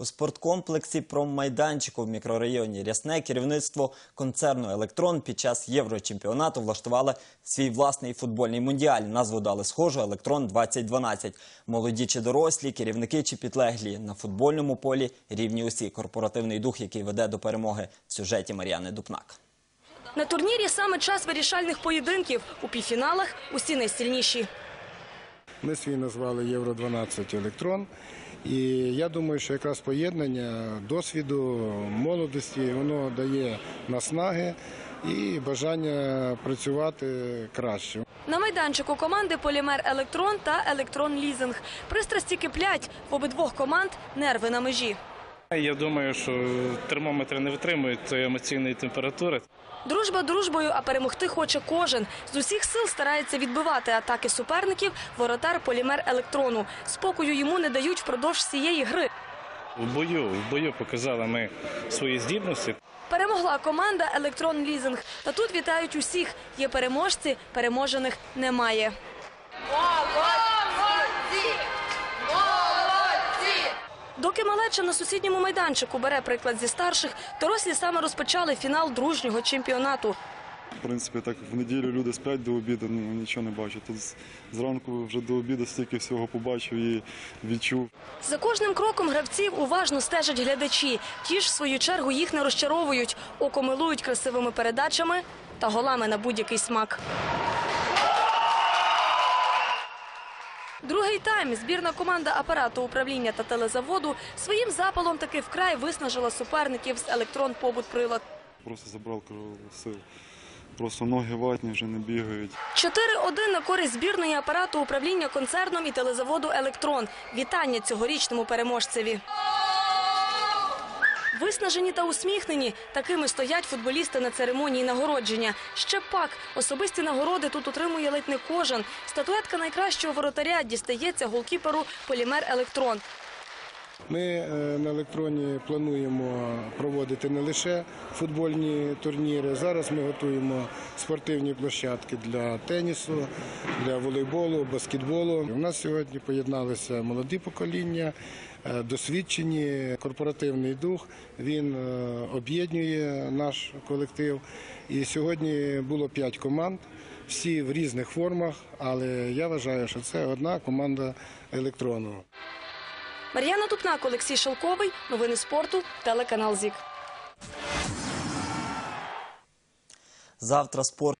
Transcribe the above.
У спорткомплексі промайданчику в мікрорайоні Рясне керівництво концерну Електрон під час єврочемпіонату влаштували свій власний футбольний мундіаль. Назву дали схожу Електрон 2012. Молоді чи дорослі, керівники чи підлеглі на футбольному полі рівні усі. Корпоративний дух, який веде до перемоги в сюжеті Мар'яни Дупнак. На турнірі саме час вирішальних поєдинків. У півфіналах усі найсильніші. Ми свій назвали Євро 12 електрон. І я думаю, що якраз поєднання досвіду, молодості, воно дає наснаги і бажання працювати краще. На майданчику команди Полімер Електрон та Електрон Лізинг. Пристрасті киплять в обидвох команд нерви на межі. Я думаю, що термометри не витримують цієї емоційної температури. Дружба дружбою, а перемогти хоче кожен. З усіх сил старається відбивати атаки суперників воротар Полімер Електрону. Спокою йому не дають впродовж всієї гри. В бою, в бою показали ми свої здібності. Перемогла команда Електрон Лізинг. Та тут вітають усіх. Є переможці, переможених немає. Доки малеча на сусідньому майданчику бере приклад зі старших, дорослі саме розпочали фінал дружнього чемпіонату. В принципі, так в неділю люди сплять до обіду, ну нічого не бачать. Тут зранку вже до обіду стільки всього побачив і відчув. За кожним кроком гравців уважно стежать глядачі. Ті ж, в свою чергу, їх не розчаровують, око милують красивими передачами та голами на будь-який смак. Другий тайм збірна команда апарату управління та телезаводу своїм запалом таки вкрай виснажила суперників з електрон побут прилад. Просто забрав сил. Просто ноги ватні вже не бігають. 4-1 на користь збірної апарату управління концерном і телезаводу Електрон. Вітання цьогорічному переможцеві. Виснажені та усміхнені, такими стоять футболісти на церемонії нагородження. Ще пак особисті нагороди тут отримує ледь не кожен. Статуетка найкращого воротаря дістається голкіперу Полімер Електрон. Ми е, на електроні плануємо проводити не лише футбольні турніри. Зараз ми готуємо спортивні площадки для тенісу, для волейболу, баскетболу. У нас сьогодні поєдналися молоді покоління, е, досвідчені, корпоративний дух. Він е, об'єднує наш колектив. І сьогодні було п'ять команд. Всі в різних формах, але я вважаю, що це одна команда електрону. Мар'яна Тупнак, Олексій Шелковий. Новини спорту. Телеканал ЗІК. Завтра спорт.